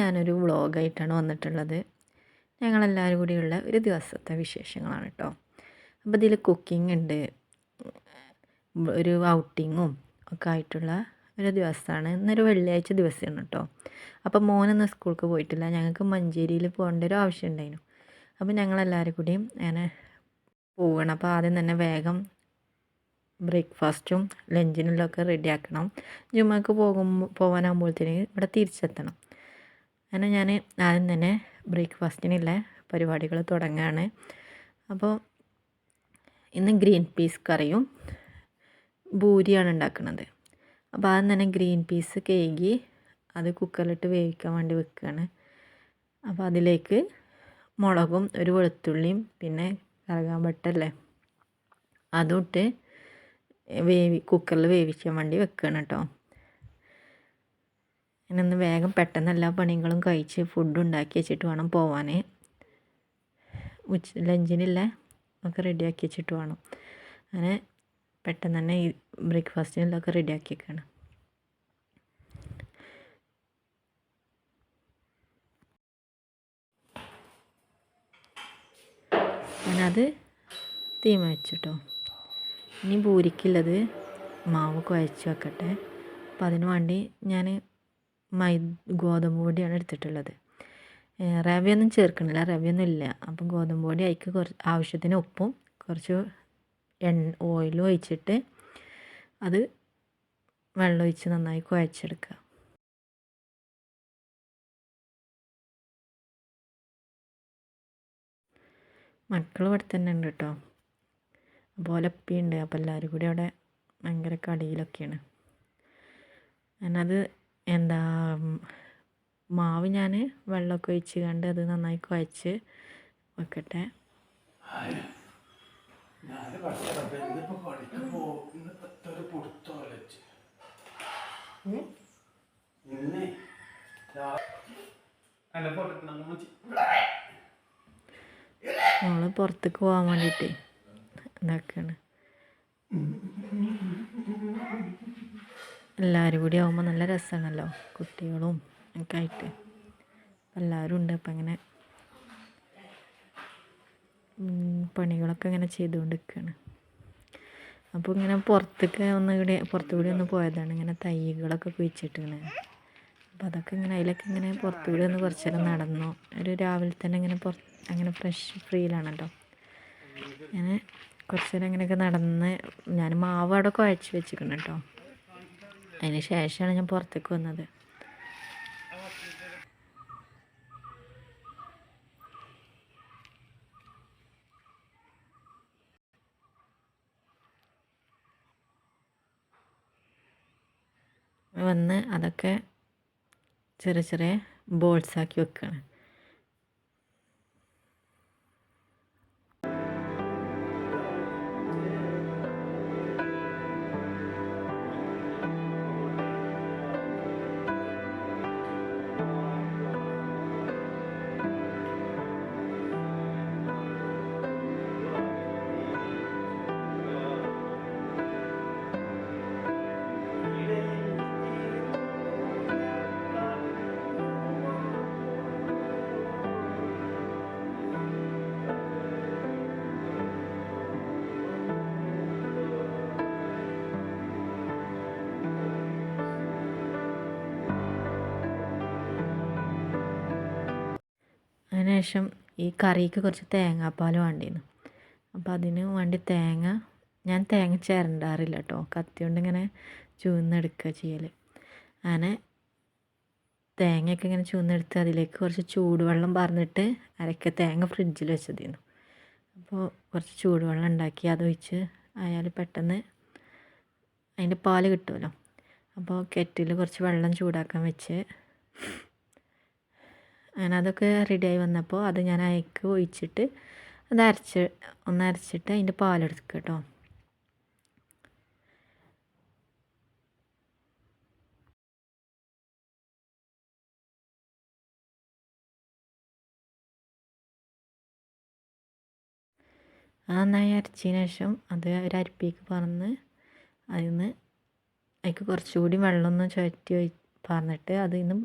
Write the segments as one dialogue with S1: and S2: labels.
S1: ഞാനൊരു വ്ളോഗായിട്ടാണ് വന്നിട്ടുള്ളത്. ഞങ്ങളെല്ലാവരും കൂടിയുള്ള ഒരു ദിവസത്തെ വിശേഷങ്ങളാണ് കേട്ടോ അപ്പോൾ ഇതിൽ കുക്കിംഗ് ഉണ്ട്. ഒരു ഔട്ടിങ്ങും ഒക്കെ ആയിട്ടുള്ള ഒരു ദിവസമാണ്. ഇന്നൊരു വെള്ളിയാഴ്ച ദിവസമാണ് കേട്ടോ അപ്പോൾ മോനൊന്നും സ്കൂൾക്ക് പോയിട്ടില്ല. ഞങ്ങൾക്ക് മഞ്ചേരിയിൽ പോകേണ്ട ഒരു ആവശ്യം ഉണ്ടായിരുന്നു അപ്പോൾ ഞങ്ങളെല്ലാവരും കൂടിയും അങ്ങനെ പോവുകയാണ് അപ്പോൾ ആദ്യം തന്നെ വേഗം ബ്രേക്ക്ഫാസ്റ്റും ലഞ്ചിനുള്ളൊക്കെ റെഡിയാക്കണം ജുമ്മക്ക് പോകുമ്പോൾ പോകാനാകുമ്പോഴത്തേന് ഇവിടെ തിരിച്ചെത്തണം. അങ്ങനെ ഞാൻ ആദ്യം തന്നെ ബ്രേക്ക്ഫാസ്റ്റിനുള്ള പരിപാടികൾ തുടങ്ങുകയാണ്. അപ്പോൾ ഇന്ന് ഗ്രീൻ പീസ് കറിയും ഭൂരിയാണ് ഉണ്ടാക്കുന്നത്. അപ്പോൾ ആദ്യം തന്നെ ഗ്രീൻ പീസ് കേകി അത് കുക്കറിലിട്ട് വേവിക്കാൻ വേണ്ടി വെക്കുകയാണ്. അപ്പോൾ അതിലേക്ക് മുളകും ഒരു വെളുത്തുള്ളിയും പിന്നെ കറകാൻ പട്ടല്ലേ അതും ഇട്ട് വേവി കുക്കറിൽ വേവിക്കാൻ വേണ്ടി വെക്കുകയാണ് കേട്ടോ. ഇനൊന്ന് വേഗം പെട്ടെന്ന് എല്ലാ പണികളും കഴിച്ച് ഫുഡ് ഉണ്ടാക്കി വെച്ചിട്ട് വേണം പോവാൻ ഉച്ച ലഞ്ചിനില്ല ഒക്കെ റെഡിയാക്കി വെച്ചിട്ട് വേണം. അങ്ങനെ പെട്ടെന്ന് തന്നെ ഈ ബ്രേക്ക്ഫാസ്റ്റിനെല്ലാം ഒക്കെ റെഡി വെക്കണം. ഞാനത് തീമ വെച്ചിട്ടോ. ഇനി പൂരിക്കുള്ളത് മാവ് കുഴച്ച് വെക്കട്ടെ. അപ്പം അതിന് വേണ്ടി ഞാൻ മൈ ഗോതമ്പ് പൊടിയാണ് എടുത്തിട്ടുള്ളത് റവയൊന്നും ചേർക്കണില്ല റവയൊന്നും ഇല്ല. അപ്പം ഗോതമ്പ് പൊടി അതിക്ക് കുറച്ച് ആവശ്യത്തിന് ഉപ്പും കുറച്ച് എണ്ണ ഓയിലും ഒഴിച്ചിട്ട് അത് വെള്ളം ഒഴിച്ച് നന്നായി കുഴച്ചെടുക്കുക. മക്കൾ ഇവിടെ തന്നെ ഉണ്ട് കേട്ടോ അപ്പോൾ ഒലപ്പിയുണ്ട് അപ്പോൾ എല്ലാവരും കൂടി അവിടെ ഭയങ്കര കടിയിലൊക്കെയാണ്. ഞാനത് എന്താ മാവ് ഞാൻ വെള്ളമൊക്കെ ഒഴിച്ച് കണ്ട് അത് നന്നായി കുഴച്ച് വെക്കട്ടെ. മോൾ പുറത്തേക്ക് പോകാൻ വേണ്ടിയിട്ടേ ഇതാക്കുകയാണ് എല്ലാവരും കൂടി ആകുമ്പോൾ നല്ല രസമാണല്ലോ. കുട്ടികളും ഒക്കെ ആയിട്ട്. എല്ലാവരും ഉണ്ട് അപ്പം അങ്ങനെ പണികളൊക്കെ ഇങ്ങനെ ചെയ്തുകൊണ്ട് നിൽക്കുകയാണ് അപ്പോൾ ഇങ്ങനെ പുറത്തേക്ക് ഒന്ന് കൂടി ഒന്ന് പോയതാണ്. ഇങ്ങനെ തൈകളൊക്കെ കുഴിച്ചിട്ടാണ്. അപ്പോൾ അതൊക്കെ ഇങ്ങനെ അതിലൊക്കെ ഇങ്ങനെ പുറത്തു കൂടി ഒന്ന് കുറച്ച് നേരം നടന്നു. ഒരു രാവിലെ തന്നെ ഇങ്ങനെ പുറത്ത് അങ്ങനെ ഫ്രഷ് ഫ്രീയിലാണല്ലോ ഞാൻ കുറച്ച് നേരം അങ്ങനെയൊക്കെ നടന്ന് ഞാൻ മാവ് അവിടെ കുഴച്ച് വെച്ചിരിക്കണം കേട്ടോ. അതിന് ശേഷമാണ് ഞാൻ പുറത്തേക്ക് വന്നത്. വന്ന് അതൊക്കെ ചെറിയ ചെറിയ ബോൾസാക്കി വെക്കുകയാണ് അതിനുശേഷം ഈ കറിക്ക് കുറച്ച് തേങ്ങാപ്പാൽ വേണ്ടിയിരുന്നു. അപ്പോൾ അതിന് വേണ്ടി തേങ്ങ ഞാൻ തേങ്ങ ചിരണ്ടാറില്ല കേട്ടോ. കത്തി കൊണ്ട് ഇങ്ങനെ ചൂന്നെടുക്കുക ചെയ്യൽ അങ്ങനെ തേങ്ങയൊക്കെ ഇങ്ങനെ ചൂന്നെടുത്ത് അതിലേക്ക് കുറച്ച് ചൂടുവെള്ളം പറഞ്ഞിട്ട് അരക്ക തേങ്ങ ഫ്രിഡ്ജിൽ വെച്ചതിന്നു. അപ്പോൾ കുറച്ച് ചൂടുവെള്ളം ഉണ്ടാക്കി അതൊഴിച്ച് അയാൾ പെട്ടെന്ന് അതിന്റെ പാൽ കിട്ടുമല്ലോ. അപ്പോൾ കെറ്റിൽ കുറച്ച് വെള്ളം ചൂടാക്കാൻ വെച്ച് അങ്ങനെ അതൊക്കെ റെഡിയായി വന്നപ്പോൾ അത് ഞാൻ അയക്ക് ഒഴിച്ചിട്ട് അത് അരച്ച് ഒന്ന് അരച്ചിട്ട് അതിന്റെ പാലെടുക്കുക കേട്ടോ നന്നായി അരച്ചതിന് ശേഷം അത് ഒരു അരിപ്പേക്ക് പറന്ന് അതിൽ നിന്ന് അതിക്ക് കുറച്ചുകൂടി വെള്ളം ഒന്ന് ചുറ്റി പറഞ്ഞിട്ട് അതിൽ നിന്നും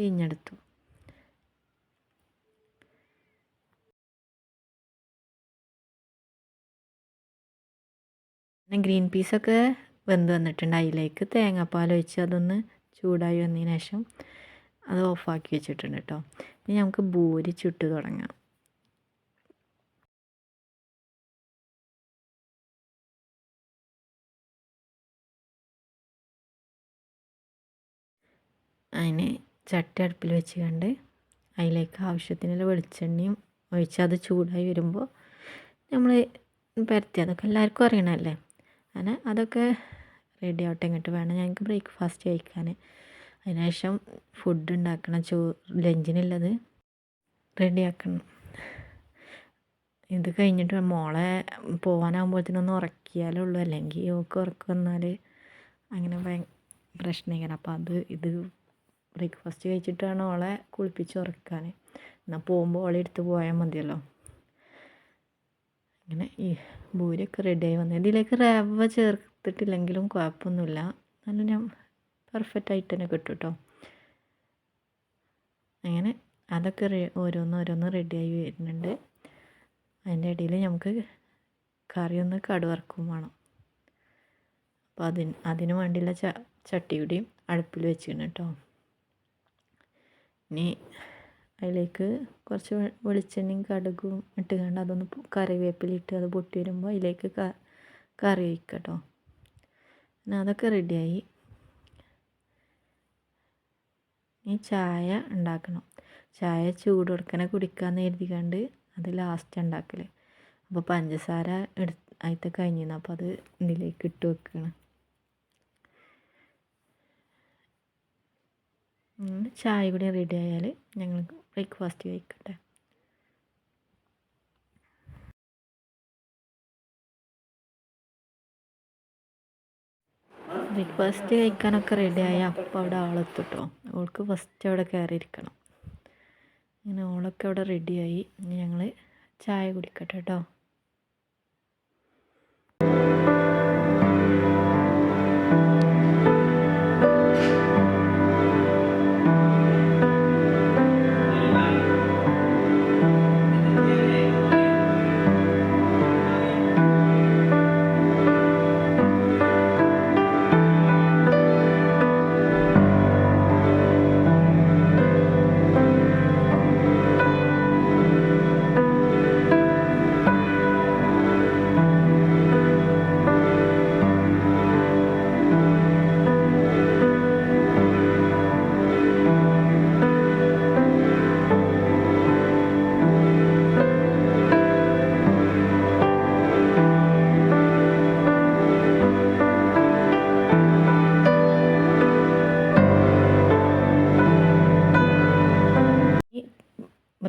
S1: പിഴിഞ്ഞെടുത്തു. ഗ്രീൻ പീസൊക്കെ വെന്ത് വന്നിട്ടുണ്ട്. അതിലേക്ക് തേങ്ങാപ്പാൽ ഒഴിച്ച് അതൊന്ന് ചൂടായി വന്നതിന് ശേഷം അത് ഓഫാക്കി വെച്ചിട്ടുണ്ട് കേട്ടോ. ഇനി നമുക്ക് ബൂരി ചുട്ട് തുടങ്ങാം. അതിന് ചട്ടി അടുപ്പിൽ വെച്ച് കണ്ട് അതിലേക്ക് ആവശ്യത്തിനുള്ള വെളിച്ചെണ്ണയും ഒഴിച്ച് അത് ചൂടായി വരുമ്പോൾ നമ്മൾ പരത്തി അതൊക്കെ എല്ലാവർക്കും അറിയണമല്ലേ? അങ്ങനെ അതൊക്കെ റെഡി ആവട്ടെ ഇങ്ങോട്ട്. വേണം ഞങ്ങൾക്ക് ബ്രേക്ക്ഫാസ്റ്റ് കഴിക്കാൻ. അതിനുശേഷം ഫുഡ് ഉണ്ടാക്കണം ചോ ലഞ്ചിനുള്ളത് റെഡിയാക്കണം ഇത് കഴിഞ്ഞിട്ട് മോളെ പോകാനാകുമ്പോഴത്തേനൊന്ന് ഉറക്കിയാലേ ഉള്ളൂ. അല്ലെങ്കിൽ ഓക്ക് ഉറക്കം വന്നാൽ അങ്ങനെ ഭയ പ്രശ്നമായിരിക്കണം. അപ്പോൾ അത് ഇത് ബ്രേക്ക്ഫാസ്റ്റ് കഴിച്ചിട്ടാണ് ഓളെ കുളിപ്പിച്ച് ഉറക്കാൻ. എന്നാൽ പോകുമ്പോൾ ഓളെ എടുത്ത് പോയാൽ മതിയല്ലോ. അങ്ങനെ ഈ ഭൂരിയൊക്കെ റെഡിയായി വന്നു. ഇതിലേക്ക് റവ ചേർത്തിട്ടില്ലെങ്കിലും കുഴപ്പമൊന്നുമില്ല. നല്ല ഞാൻ പെർഫെക്റ്റ് ആയിട്ട് തന്നെ കിട്ടും കേട്ടോ അങ്ങനെ അതൊക്കെ ഓരോന്ന് ഓരോന്ന് റെഡിയായി വരുന്നുണ്ട്. അതിന്റെ ഇടയിൽ നമുക്ക് കറി ഒന്ന് കടുവറക്കും വേണം. അപ്പോൾ അതിന് അതിന് വേണ്ടിയുള്ള ച ചട്ടി കൂടിയും അടുപ്പിൽ വെച്ചിരുന്നു കേട്ടോ ഇനി അതിലേക്ക് കുറച്ച് വെളിച്ചെണ്ണയും കടുകും ഇട്ട് കണ്ട് അതൊന്ന് കറിവേപ്പിലിട്ട് അത് പൊട്ടി വരുമ്പോൾ അതിലേക്ക് കറി ഒഴിക്കുക കേട്ടോ പിന്നെ അതൊക്കെ റെഡിയായി. ഇനി ചായ ഉണ്ടാക്കണം. ചായ ചൂട് കൊടുക്കണ കുടിക്കാമെന്ന് കരുതി അത് ലാസ്റ്റ് ഉണ്ടാക്കൽ അപ്പോൾ പഞ്ചസാര എടു അതിൽ കഴിഞ്ഞിരുന്നു. അപ്പോൾ അത് ഇതിലേക്ക് ഇട്ട് വെക്കണം. ചായ കൂടി റെഡി ആയാൽ ഞങ്ങൾ ബ്രേക്ക്ഫാസ്റ്റ് കഴിക്കട്ടെ. ബ്രേക്ക്ഫാസ്റ്റ് കഴിക്കാനൊക്കെ റെഡിയായി അപ്പം അവിടെ ആളെത്തിട്ടോ. അവൾക്ക് ഫസ്റ്റ് അവിടെ കയറിയിരിക്കണം അങ്ങനെ ഓളൊക്കെ അവിടെ റെഡിയായി ഇനി ഞങ്ങൾ ചായ കുടിക്കട്ടെ കേട്ടോ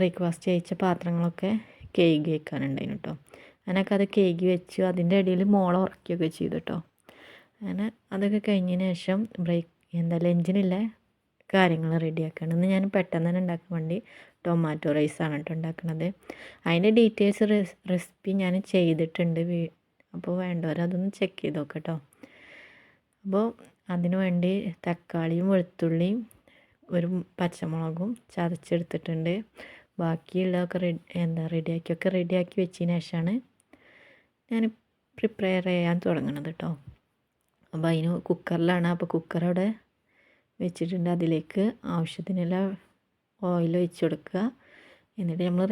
S1: ബ്രേക്ക്ഫാസ്റ്റ് കഴിച്ച പാത്രങ്ങളൊക്കെ കേക്ക് വയ്ക്കാനുണ്ടായിരുന്നു കേട്ടോ അങ്ങനെയൊക്കെ അത് കേക്ക് വെച്ചു അതിന്റെ ഇടയിൽ മോളെ ഉറക്കുകയൊക്കെ ചെയ്തു കേട്ടോ അങ്ങനെ അതൊക്കെ കഴിഞ്ഞതിന് ശേഷം ബ്രേക്ക് എന്താ ലഞ്ചിനുള്ള കാര്യങ്ങൾ റെഡിയാക്കണം. ഇന്ന് ഞാൻ പെട്ടെന്ന് തന്നെ ഉണ്ടാക്കാൻ വേണ്ടി ടൊമാറ്റോ റൈസാണ് കേട്ടോ ഉണ്ടാക്കുന്നത്. അതിന്റെ ഡീറ്റെയിൽസ് റെസിപ്പി ഞാൻ ചെയ്തിട്ടുണ്ട് വീ അപ്പോൾ വേണ്ടവർ അതൊന്ന് ചെക്ക് ചെയ്ത് നോക്കാം കേട്ടോ അപ്പോൾ അതിനു വേണ്ടി തക്കാളിയും വെളുത്തുള്ളിയും ഒരു പച്ചമുളകും ചതച്ചെടുത്തിട്ടുണ്ട്. ബാക്കിയുള്ളതൊക്കെ റെഡി എന്താ റെഡിയാക്കിയൊക്കെ റെഡിയാക്കി വെച്ചതിന് ശേഷമാണ് ഞാൻ പ്രിപ്പയർ ചെയ്യാൻ തുടങ്ങണത് കേട്ടോ അപ്പോൾ അതിന് കുക്കറിലാണ് അപ്പോൾ കുക്കർ അവിടെ വെച്ചിട്ടുണ്ട്. അതിലേക്ക് ആവശ്യത്തിനെല്ലാം ഓയിൽ ഒഴിച്ച് കൊടുക്കുക. എന്നിട്ട് നമ്മൾ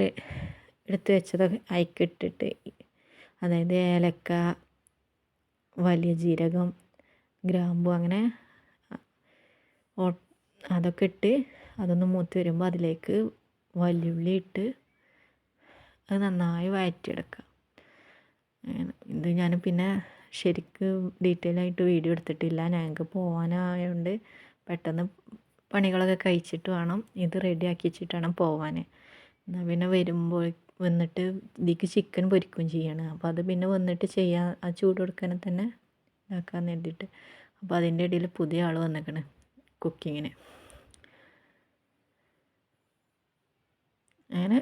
S1: എടുത്ത് വെച്ചതൊക്കെ അയക്കിട്ടിട്ട് അതായത് ഏലക്ക വലിയ ജീരകം ഗ്രാമ്പു അങ്ങനെ അതൊക്കെ ഇട്ട് അതൊന്ന് മൂത്ത് വരുമ്പോൾ അതിലേക്ക് വലിയുള്ളി ഇട്ട് അത് നന്നായി വഴറ്റിയെടുക്കുക ഇത് ഞാൻ പിന്നെ ശരിക്ക് ഡീറ്റെയിൽ ആയിട്ട് വീഡിയോ എടുത്തിട്ടില്ല. ഞങ്ങൾക്ക് പോകാനായതുകൊണ്ട് പെട്ടെന്ന് പണികളൊക്കെ കഴിച്ചിട്ട് വേണം. ഇത് റെഡിയാക്കി വെച്ചിട്ട് വേണം പോവാൻ എന്നാൽ പിന്നെ വരുമ്പോൾ വന്നിട്ട് ഇതിക്ക് ചിക്കൻ പൊരിക്കും ചെയ്യണം. അപ്പോൾ അത് പിന്നെ വന്നിട്ട് ചെയ്യാൻ ആ ചൂട് കൊടുക്കാൻ തന്നെ ഇതാക്കാൻ വേണ്ടിയിട്ട് അപ്പോൾ അതിന്റെ ഇടയിൽ പുതിയ ആൾ വന്നേക്കണ് കുക്കിങ്ങിന് അങ്ങനെ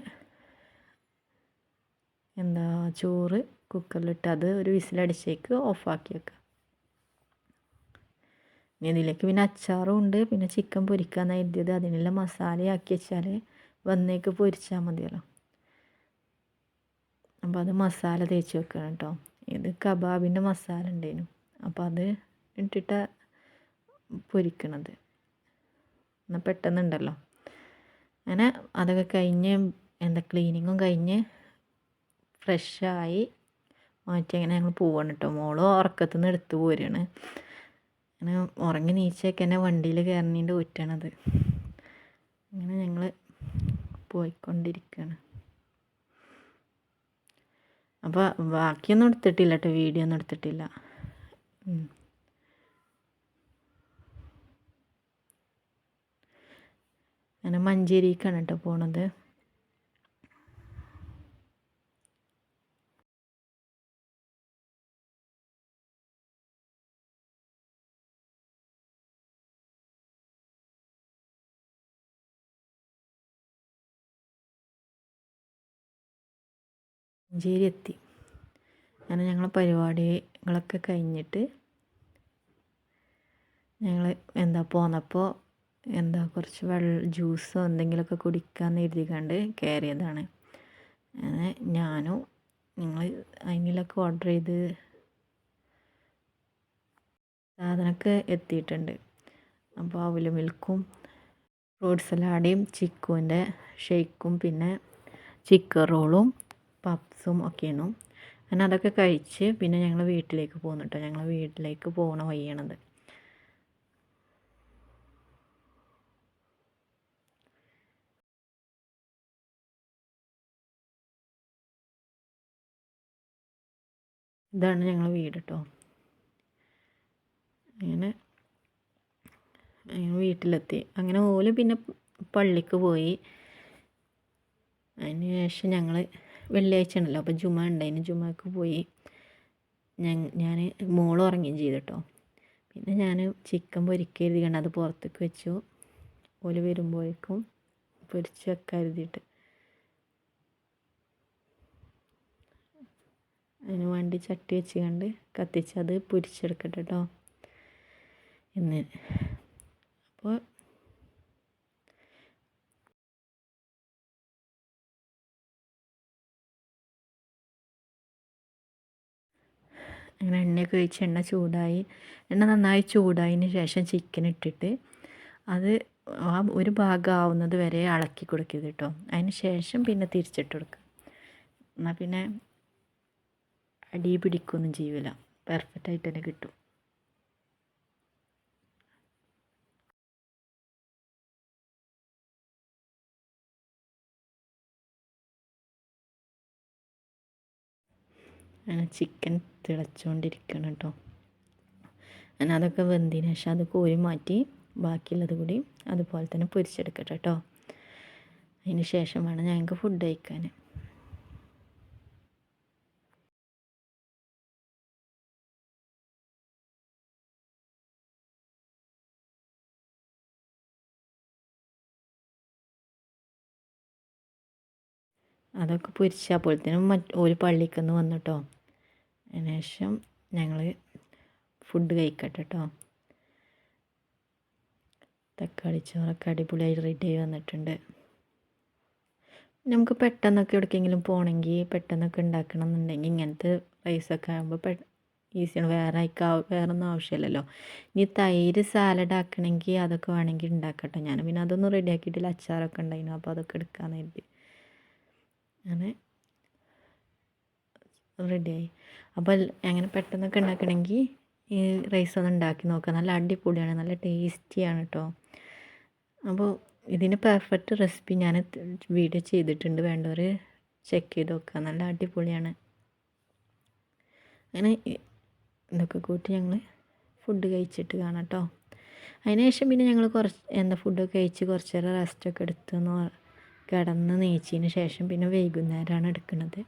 S1: എന്താ ചോറ് കുക്കറിലിട്ട് അത് ഒരു വിസിലടിച്ചേക്ക് ഓഫാക്കി വെക്കുക ഇനി ഇതിലേക്ക് പിന്നെ അച്ചാറും ഉണ്ട്. പിന്നെ ചിക്കൻ പൊരിക്കാൻ എഴുതിയത് അതിനുള്ള മസാലയാക്കി വെച്ചാൽ വന്നേക്ക് പൊരിച്ചാൽ മതിയല്ലോ. അപ്പോൾ അത് മസാല തേച്ച് വെക്കണം കേട്ടോ ഇത് കബാബിന്റെ മസാല ഉണ്ടായിരുന്നു അപ്പോൾ അത് ഇട്ടിട്ട് പൊരിക്കണത്. എന്നാൽ പെട്ടെന്നുണ്ടല്ലോ. അങ്ങനെ അതൊക്കെ കഴിഞ്ഞ് എന്താ ക്ലീനിങ്ങും കഴിഞ്ഞ് ഫ്രഷായി മാറ്റി അങ്ങനെ ഞങ്ങൾ പോവാണ് കേട്ടോ മോൾ ഉറക്കത്തു നിന്ന് എടുത്ത് പോരുകയാണ് അങ്ങനെ ഉറങ്ങി നീച്ചൊക്കെ എന്നെ വണ്ടിയിൽ കയറണീന്റെ ഊറ്റാണത്. അങ്ങനെ ഞങ്ങൾ പോയിക്കൊണ്ടിരിക്കുകയാണ് അപ്പോൾ ബാക്കിയൊന്നും എടുത്തിട്ടില്ല കേട്ടോ വീഡിയോ ഒന്നും എടുത്തിട്ടില്ല. അങ്ങനെ മഞ്ചേരിക്കാണ് കേട്ടോ പോണത്. മഞ്ചേരി എത്തി. അങ്ങനെ ഞങ്ങൾ പരിപാടികളൊക്കെ കഴിഞ്ഞിട്ട് ഞങ്ങൾ എന്താ പോന്നപ്പോൾ എന്താ കുറച്ച് വെള്ളം ജ്യൂസോ എന്തെങ്കിലുമൊക്കെ കുടിക്കാമെന്ന് എഴുതി കണ്ട് കയറിയതാണ് ഞാനും നിങ്ങൾ അതിനിലൊക്കെ ഓർഡർ ചെയ്ത് സാധനമൊക്കെ എത്തിയിട്ടുണ്ട്. അപ്പോൾ അവൽ മിൽക്കും ഫ്രൂട്ട് സലാഡയും ചിക്കുവിന്റെ ഷെയ്ക്കും പിന്നെ ചിക്കൻ റോളും പപ്സും ഒക്കെയാണ്. അങ്ങനെ അതൊക്കെ കഴിച്ച് പിന്നെ ഞങ്ങൾ വീട്ടിലേക്ക് പോകുന്നു ഞങ്ങൾ വീട്ടിലേക്ക് പോകണ വഴിയാണത്. ഇതാണ് ഞങ്ങൾ വീട് കേട്ടോ അങ്ങനെ വീട്ടിലെത്തി. അങ്ങനെ ഓൽ പിന്നെ പള്ളിക്ക് പോയി. അതിന് ശേഷം ഞങ്ങൾ വെള്ളിയാഴ്ച ഉണ്ടല്ലോ അപ്പോൾ ജുമ ഉണ്ടായിന് ജുമക്ക് പോയി. ഞാൻ ഞാൻ മോൾ ഉറങ്ങുകയും ചെയ്തു കേട്ടോ പിന്നെ ഞാൻ ചിക്കൻ പൊരിക്കരുതി കണ്ട് അത് പുറത്തേക്ക് വെച്ചു. ഓൽ വരുമ്പോഴേക്കും പൊരിച്ച് വെക്കാൻ അതിന് വേണ്ടി ചട്ടി വെച്ച് കണ്ട് കത്തിച്ച് അത് പൊരിച്ചെടുക്കട്ടെ കേട്ടോ എന്ന് അപ്പോൾ അങ്ങനെ എണ്ണയൊക്കെ ഒഴിച്ച് എണ്ണ ചൂടായി. എണ്ണ നന്നായി ചൂടായതിന് ശേഷം ചിക്കൻ ഇട്ടിട്ട് അത് ആ ഒരു ഭാഗം ആവുന്നത് വരെ ഇളക്കി കൊടുക്കരുത് കേട്ടോ അതിന് ശേഷം പിന്നെ തിരിച്ചിട്ട് കൊടുക്കുക. എന്നാൽ പിന്നെ അടി പിടിക്കുകയൊന്നും ചെയ്യില്ല പെർഫെക്റ്റ് ആയിട്ട് തന്നെ കിട്ടും. ചിക്കൻ തിളച്ചുകൊണ്ടിരിക്കണം കേട്ടോ ഞാൻ അതൊക്കെ വെന്തതിന് ശേഷം അത് കോരി മാറ്റി ബാക്കിയുള്ളത് കൂടി അതുപോലെ തന്നെ പൊരിച്ചെടുക്കട്ടെ കേട്ടോ അതിന് ശേഷം വേണം ഞങ്ങൾക്ക് ഫുഡ് കഴിക്കാൻ അതൊക്കെ പൊരിച്ചപ്പോഴത്തേനും മറ്റ് ഒരു പള്ളിക്കൊന്ന് വന്നിട്ടോ. അതിന് ശേഷം ഞങ്ങൾ ഫുഡ് കഴിക്കട്ടെ കേട്ടോ തക്കാളി ചോറൊക്കെ അടിപൊളിയായി റെഡി ആയി വന്നിട്ടുണ്ട്. നമുക്ക് പെട്ടെന്നൊക്കെ എവിടേക്കെങ്കിലും പോകണമെങ്കിൽ പെട്ടെന്നൊക്കെ ഉണ്ടാക്കണം എന്നുണ്ടെങ്കിൽ ഇങ്ങനത്തെ റൈസൊക്കെ ആകുമ്പോൾ പെ ഈസിയാണ് വേറെ വേറെ ഒന്നും ആവശ്യമില്ലല്ലോ ഇനി തൈര് സാലഡ് ആക്കണമെങ്കിൽ അതൊക്കെ വേണമെങ്കിൽ ഉണ്ടാക്കട്ടെ ഞാൻ പിന്നെ അതൊന്നും റെഡി ആക്കിയിട്ടില്ല. അച്ചാറൊക്കെ ഉണ്ടായിരുന്നു അപ്പോൾ അതൊക്കെ എടുക്കാമെന്ന് കരുതി. അങ്ങനെ റെഡിയായി അപ്പോൾ അങ്ങനെ പെട്ടെന്നൊക്കെ ഉണ്ടാക്കണമെങ്കിൽ ഈ റൈസ് ഒന്ന് ഉണ്ടാക്കി നോക്കുക നല്ല അടിപൊളിയാണ് നല്ല ടേസ്റ്റിയാണ് കേട്ടോ അപ്പോൾ ഇതിന് പെർഫെക്റ്റ് റെസിപ്പി ഞാൻ വീഡിയോ ചെയ്തിട്ടുണ്ട്. വേണ്ടവർ ചെക്ക് ചെയ്ത് നോക്കുക നല്ല അടിപൊളിയാണ്. അങ്ങനെ ഇതൊക്കെ കൂട്ടി ഞങ്ങൾ ഫുഡ് കഴിച്ചിട്ട് കാണാം കേട്ടോ അതിന് ശേഷം പിന്നെ ഞങ്ങൾ കുറച്ച് എന്താ ഫുഡൊക്കെ കഴിച്ച് കുറച്ച് നേരം റെസ്റ്റൊക്കെ എടുത്തെന്ന് കിടന്ന് നീച്ചതിന് ശേഷം പിന്നെ വൈകുന്നേരമാണ് എടുക്കുന്നത്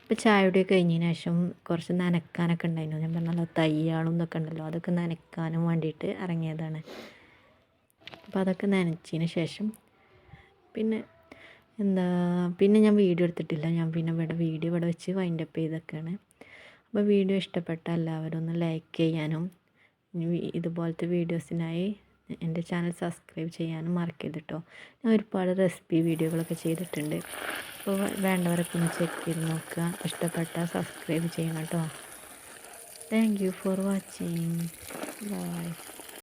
S1: ഇപ്പോൾ ചായയുടെ കഴിഞ്ഞതിന് ശേഷം കുറച്ച് നനക്കാനൊക്കെ ഉണ്ടായിരുന്നു. ഞാൻ പറഞ്ഞല്ലോ തയ്യാളും ഇതൊക്കെ ഉണ്ടല്ലോ അതൊക്കെ നനക്കാനും വേണ്ടിയിട്ട് ഇറങ്ങിയതാണ്. അപ്പോൾ അതൊക്കെ നനച്ചതിന് ശേഷം പിന്നെ എന്താ പിന്നെ ഞാൻ വീഡിയോ എടുത്തിട്ടില്ല. ഞാൻ പിന്നെ ഇവിടെ വീഡിയോ ഇവിടെ വെച്ച് വൈൻഡ് അപ്പ് ചെയ്തൊക്കെയാണ് അപ്പോൾ വീഡിയോ ഇഷ്ടപ്പെട്ട എല്ലാവരും ഒന്ന് ലൈക്ക് ചെയ്യാനും ഇതുപോലത്തെ വീഡിയോസിനായി എന്റെ ചാനൽ സബ്സ്ക്രൈബ് ചെയ്യാനും മറക്കരുത് കേട്ടോ. ഞാൻ ഒരുപാട് റെസിപ്പി വീഡിയോകളൊക്കെ ചെയ്തിട്ടുണ്ട്. അപ്പോൾ വേണ്ടവരൊക്കെ ഒന്ന് ചെക്ക് ചെയ്ത് നോക്കുക. ഇഷ്ടപ്പെട്ടാൽ സബ്സ്ക്രൈബ് ചെയ്യണം കേട്ടോ. Thank you for watching bye